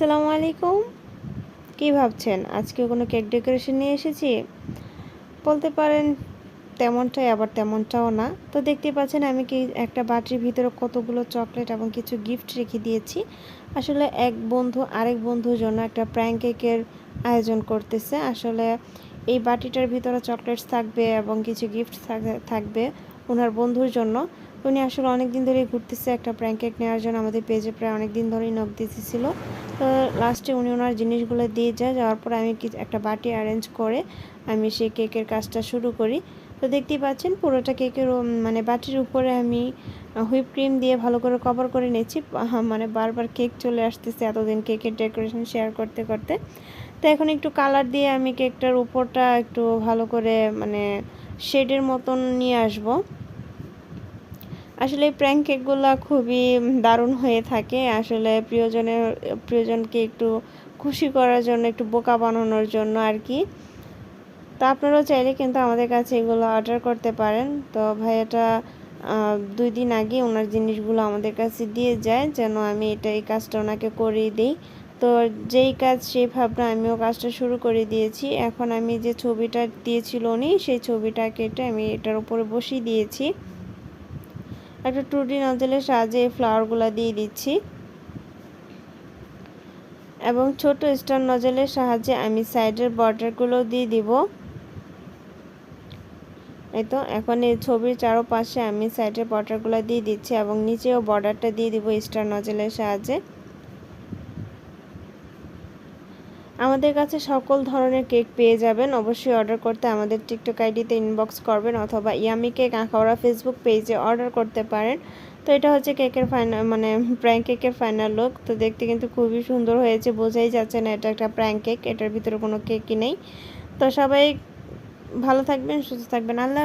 আসসালামু আলাইকুম। কী ভাবছেন? আজকে কোনো কেক ডেকোরেশন নিয়ে এসেছি? বলতে পারেন তেমনটাই, আবার তেমনটাও না। তো দেখতে পাচ্ছেন আমি কি একটা বাটির ভিতরে কতগুলো চকলেট এবং কিছু গিফট রেখে দিয়েছি। আসলে এক বন্ধু, আরেক বন্ধুর জন্য একটা প্র্যাঙ্ক কেকের আয়োজন করতেছে। আসলে এই বাটিটার ভিতরে চকলেটস থাকবে এবং কিছু গিফট থাকবে ওনার বন্ধুর জন্য। উনি আসলে অনেক দিন ধরেই ঘুরতেছে একটা প্র্যাঙ্ক কেক নেওয়ার জন্য, আমাদের পেজে প্রায় অনেক দিন ধরেই নখ দিতেছিল। তো লাস্টে উনি ওনার জিনিসগুলো দিয়ে যায়, যাওয়ার পর আমি একটা বাটি অ্যারেঞ্জ করে আমি সেই কেকের কাজটা শুরু করি। তো দেখতেই পাচ্ছেন পুরোটা কেকের মানে বাটির উপরে আমি হুইপ ক্রিম দিয়ে ভালো করে কভার করে নিয়েছি। মানে বারবার কেক চলে আসতেছে এতদিন কেকের ডেকোরেশন শেয়ার করতে করতে। তো এখন একটু কালার দিয়ে আমি কেকটার উপরটা একটু ভালো করে মানে শেডের মতন নিয়ে আসব। আসলে প্র্যাঙ্ক কেকগুলো খুবই দারুণ হয়ে থাকে। আসলে প্রিয়জনের, প্রিয়জনকে একটু খুশি করার জন্য, একটু বোকা বানানোর জন্য আর কি তা আপনারাও চাইলে কিন্তু আমাদের কাছে এগুলো অর্ডার করতে পারেন। তো ভাইয়াটা দুই দিন আগে ওনার জিনিসগুলো আমাদের কাছে দিয়ে যায়, যেন আমি এটা, এই কাজটা ওনাকে করিয়ে দিই। তো যেই কাজ, সেই ভাবনা আমিও কাজটা শুরু করে দিয়েছি। এখন আমি যে ছবিটা দিয়েছিল উনি, সেই ছবিটা কেটে আমি এটার উপরে বসিয়ে দিয়েছি। একটা টুডি নজলের সাহায্যে এই ফ্লাওয়ারগুলো দিয়ে দিচ্ছি। এবং ছোট স্টার নজলের সাহায্যে আমি সাইডের বর্ডারগুলো দিয়ে দিব। এই তো, এখন এই ছবির চারোপাশে আমি সাইডের বর্ডারগুলো দিয়ে দিচ্ছি এবং নিচেও বর্ডারটা দিয়ে দিব স্টার নজলের সাহায্যে। আমাদের কাছে সকল ধরনের কেক পেয়ে যাবেন। অবশ্যই অর্ডার করতে আমাদের টিকটক আইডিতে ইনবক্স করবেন অথবা ইয়ামি কেক আঁকাওয়া ফেসবুক পেজে অর্ডার করতে পারেন। তো এটা হচ্ছে কেকের ফাইনাল মানে প্র্যাঙ্ক কেকের ফাইনাল লুক তো দেখতে কিন্তু খুবই সুন্দর হয়েছে, বোঝাই যাচ্ছে না এটা একটা প্র্যাঙ্ক কেক এটার ভিতরে কোনো কেকই নেই। তো সবাই ভালো থাকবেন, সুস্থ থাকবেন। আল্লাহ